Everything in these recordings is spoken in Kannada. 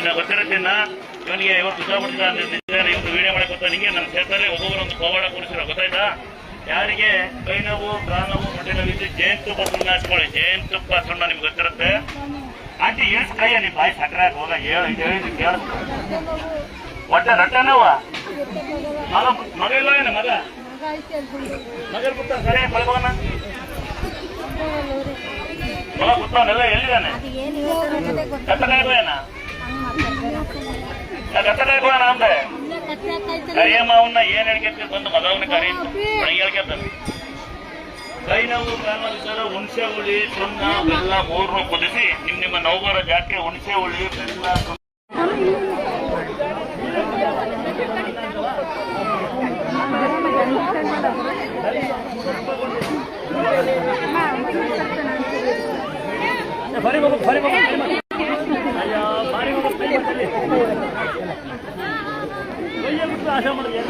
ಇನ್ನ ಗೊತ್ತಿರತ್ತಿನ ಇವನಿಗೆ ಇವತ್ತು ಉತ್ಸಾಹಪಡಿಸಿದ ಇವತ್ತು ವಿಡಿಯೋ ಮಾಡಕ್ಕೆ ಗೊತ್ತಾ ನಿಮಗೆ ನಮ್ಮ ಕ್ಷೇತ್ರದಲ್ಲಿ ಒಬ್ಬೊಬ್ಬರು ಒಂದು ಪವಾಡ ಕೂರಿಸಿರೋ ಗೊತ್ತಾಯ್ತಾ? ಯಾರಿಗೆ? ಕೈ ನೋವು ಪ್ರಾಣವು ಹೊಟ್ಟೆ ನೋವು ಇದ್ದು ಜೇನುತುಪ್ಪ ಸುಣ್ಣ ಹಚ್ಕೊಳ್ಳಿ. ಜೇನುತುಪ್ಪ ಸುಣ್ಣ ನಿಮ್ಗೆ ಗೊತ್ತಿರುತ್ತೆ. ಆಂಟಿ ಎಷ್ಟು ಕೈಯ ನಿಮ್ಮ ಬಾಯಿ ಸಕ್ಕರೆ ಹೋಗ. ಹೇಳಿ ಹೇಳಿ ಕೇಳಿ ಹೊಟ್ಟೆ ರಟ್ಟನವ ನೋವ ಮಗ ಮಗ ಇಲ್ಲ ಏನು ಮಗ? ಮಗ ಕೂತ ಸರಿ ಮಲಗೋಣ ಮಗ ಕೂತವನೆಲ್ಲ ಎಲ್ಲಿದ್ದಾನೆ? ಕತ್ತಕಾಯ್ಕೋಯನ ಕರಿಯಮ್ಮ ಅವನ್ನ ಏನ್ ಹೇಳ್ಕೆ ಬಂದು ಮಗವನ್ನ ಕರಿ ಹೇಳ್ಕೆತಾನೆ ಕೈ ನೋವು ಕಾಲಲ್ಲಿದ್ದರೆ ಹುಣಸೆ ಹುಳಿ ಸುಣ್ಣ ಬೆಲ್ಲ ಮೂರನ್ನು ಕುದಿಸಿ ನಿಮ್ ನಿಮ್ಮ ನೋವು ಬರೋ ಜಾತಿಗೆ ಹುಣಸೆ ಹುಳಿ ಬೆಲ್ಲ ಬರಿ ಕೈ ಮಾಡಿ. ಅಯ್ಯ ಬಾರಿ ಬಾಬು ಕೈ ಮಾಡಿ. ಕೈಯ ಬಿಟ್ಟು ಆಶೆ ಮಾಡಿ ಏನು ಮಾಡ್ಕೊಂಡು ಯಾರು ಸಹ ನನ್ನ ಕೈ ಆಸೆ ಮಾಡ್ಕೊಂಡು ಬನ್ನಿ. ನೀವೇ ಇಟ್ಕೊಂಡ್ಬಿಟ್ಟು ಕೈ ಅಮ್ಮ ಬಂದ್ ಬಂದು ಹೋಗಿರೋ ಮಕ್ಕಳಾಗಲ್ಲ ಕಣಮ್ಮ ನಮ್ಮಲ್ಲಿ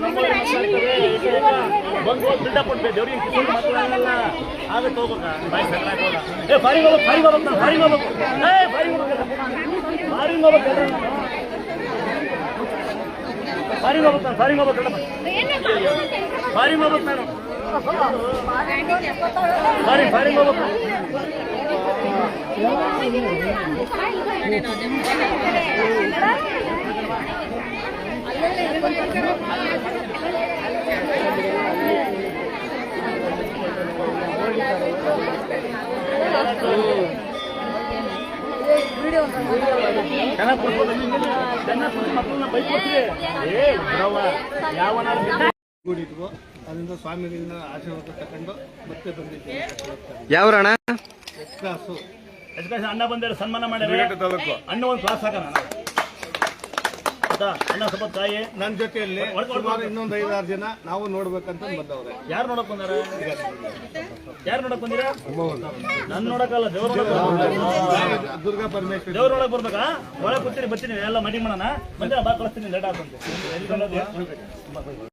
ಮಕ್ಕಳಾಗ್ತದೆ ಬಂದು ಹೋಗಿ ಬಿಲ್ಡಪ್ ಕೊಡ್ಬೇಕು ದೇವ್ರಿಗೆ ಕಿಸ್ಕೊಂಡು ಮಕ್ಕಳಾಗಲ್ಲ ಆಗುತ್ತೆ ಹೋಗ್ಬೇಕಾ ಬಾಯ್ ಸೆಟ್ಲ್ ಹೋಗ ಏ ಫಾರಿಂಗ್ ಹೋಗ್ಬೇಕು ಫಾರಿಂಗ್ ಹೋಗ್ಬೇಕು ನಾನು ಫಾರಿಂಗ್ ಹೋಗ್ಬೇಕು ಏ ಫಾರಿಂಗ್ ಹೋಗ್ಬೇಕು ಫಾರಿಂಗ್ ಹೋಗ್ಬೇಕು ಫಾರಿಂಗ್ ಹೋಗ್ಬೇಕು ನಾನು ಫಾರಿಂಗ್ ಹೋಗ್ಬೇಕು. ಫಾರಿಂಗ್ ಹೋಗ್ಬೇಕು ನಾನು. ಫಾರಿಂಗ್ ಫಾರಿಂಗ್ ಹೋಗ್ಬೇಕು. ಚೆನ್ನಾಗಿ ಕೊಡ್ಬೋದು. ಅದರಿಂದ ಸ್ವಾಮಿಗಳಿಂದ ಆಶೀರ್ವಾದ ತಗೊಂಡು ಮತ್ತೆ ಬಂದಿದ್ದೇವೆ ಯಾವ್ರಣ ಎಸ್ ಕ್ಲಾಸು ಎಜುಕೇಶನ್ ಅಣ್ಣ ಬಂದ್ರೆ ಸನ್ಮಾನ ಮಾಡಿ ಅಣ್ಣ ಒಂದು ಕ್ಲಾಸ್ ಹಾಕೋಣ. ತಾಯಿ. ನನ್ನ ಜೊತೆಯಲ್ಲಿ ಸುಮಾರು ಇನ್ನೊಂದು ಐದಾರು ಜನ ನಾವು ನೋಡ್ಬೇಕಂತ ಬಂದವ್ರೆ. ಯಾರು ನೋಡಕ್ ಬಂದಾರ? ಯಾರು ನೋಡಕ್ ಬಂದಿರ? ನನ್ ನೋಡಕ್ಕಲ್ಲ ದೇವ್ರ ದುರ್ಗಾ ಪರಮೇಶ್ವರಿ. ದೇವ್ರ ನೋಡಕ್ ಬರ್ಬೇಕಾ? ಒಳಗೆ ಕೂತೀನಿ ಬರ್ತೀನಿ. ಎಲ್ಲ ಮಡಿ ಮಾಡೋಣ. ಮತ್ತೆ ಬಾ ಕಳಿಸ್ತೀನಿ. ಲೇಟ್ ಆಗ್ತಂತೆ